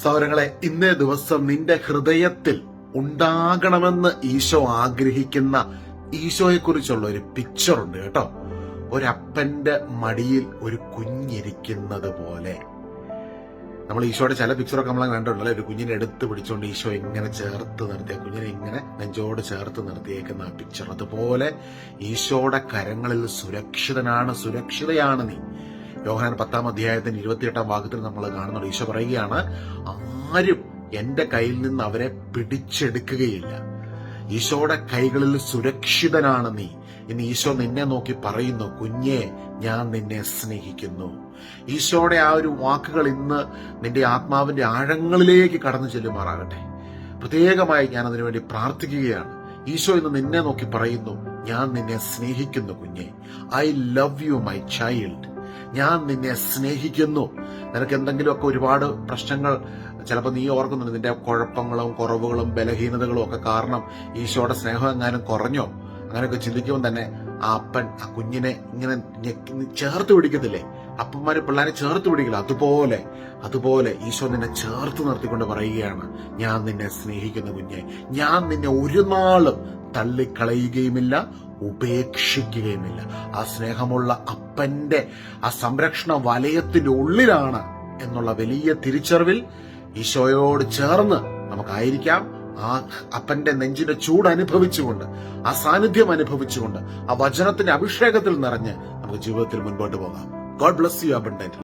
സൗരങ്ങളെ ഇന്നേ ദിവസം നിന്റെ ഹൃദയത്തിൽ ഉണ്ടാകണമെന്ന് ഈശോ ആഗ്രഹിക്കുന്ന ഈശോയെ കുറിച്ചുള്ള ഒരു പിക്ചർ ഉണ്ട് കേട്ടോ. ഒരപ്പന്റെ മടിയിൽ ഒരു കുഞ്ഞിരിക്കുന്നത് പോലെ. നമ്മൾ ഈശോയുടെ ചില പിക്ചറൊക്കെ നമ്മൾ കണ്ടിട്ടുണ്ടല്ലോ. ഒരു കുഞ്ഞിനെ എടുത്ത് പിടിച്ചുകൊണ്ട് ഈശോ ഇങ്ങനെ ചേർത്ത് നിർത്തിയ കുഞ്ഞിനെ ഇങ്ങനെ നെഞ്ചോട് ചേർത്ത് നിർത്തിയേക്കുന്ന ആ പിക്ചർ അതുപോലെ ഈശോയുടെ കരങ്ങളിൽ സുരക്ഷിതനാണ് സുരക്ഷിതയാണ് നീ. യോഹനാൻ പത്താം അധ്യായത്തിന് ഇരുപത്തിയെട്ടാം ഭാഗത്തിൽ നമ്മൾ കാണുന്നുണ്ട്. ഈശോ പറയുകയാണ് ആരും എന്റെ കയ്യിൽ നിന്ന് അവരെ പിടിച്ചെടുക്കുകയില്ല. ഈശോയുടെ കൈകളിൽ സുരക്ഷിതനാണ് നീ. ഇന്ന് ഈശോ നിന്നെ നോക്കി പറയുന്നു കുഞ്ഞെ ഞാൻ നിന്നെ സ്നേഹിക്കുന്നു. ഈശോയുടെ ആ ഒരു വാക്കുകൾ ഇന്ന് നിന്റെ ആത്മാവിന്റെ ആഴങ്ങളിലേക്ക് കടന്നു ചെല്ലുമാറാകട്ടെ. പ്രത്യേകമായി ഞാൻ അതിനുവേണ്ടി പ്രാർത്ഥിക്കുകയാണ്. ഈശോ ഇന്ന് നിന്നെ നോക്കി പറയുന്നു ഞാൻ നിന്നെ സ്നേഹിക്കുന്നു കുഞ്ഞെ. I love you my child ഞാൻ നിന്നെ സ്നേഹിക്കുന്നു. നിനക്ക് എന്തെങ്കിലുമൊക്കെ ഒരുപാട് പ്രശ്നങ്ങൾ ചിലപ്പോൾ നീ ഓർക്കുന്നുണ്ട്. നിന്റെ കുഴപ്പങ്ങളും കുറവുകളും ബലഹീനതകളും ഒക്കെ കാരണം ഈശോയുടെ സ്നേഹം എങ്ങാനും കുറഞ്ഞോ? അങ്ങനെയൊക്കെ ചിന്തിക്കുമ്പോൾ തന്നെ ആ അപ്പൻ ആ കുഞ്ഞിനെ ഇങ്ങനെ ചേർത്ത് പിടിക്കത്തില്ലേ? അപ്പന്മാര് പിള്ളേരെ ചേർത്ത് പിടിക്കില്ല. അതുപോലെ അതുപോലെ ഈശോ നിന്നെ ചേർത്ത് നിർത്തിക്കൊണ്ട് പറയുകയാണ്. ഞാൻ നിന്നെ സ്നേഹിക്കുന്ന കുഞ്ഞെ ഞാൻ നിന്നെ ഒരു നാളും തള്ളിക്കളയുകയുമില്ല ഉപേക്ഷിക്കുകയുമില്ല. ആ സ്നേഹമുള്ള അപ്പന്റെ ആ സംരക്ഷണ വലയത്തിന്റെ ഉള്ളിലാണ് എന്നുള്ള വലിയ തിരിച്ചറിവിൽ ഈശോയോട് ചേർന്ന് നമുക്കായിരിക്കാം. ആ അപ്പന്റെ നെഞ്ചിന്റെ ചൂട് അനുഭവിച്ചുകൊണ്ട് ആ സാന്നിധ്യം അനുഭവിച്ചുകൊണ്ട് ആ വചനത്തിന്റെ അഭിഷേകത്തിൽ നിറഞ്ഞ് നമുക്ക് ജീവിതത്തിൽ മുൻപോട്ട് പോകാം. God bless you abundant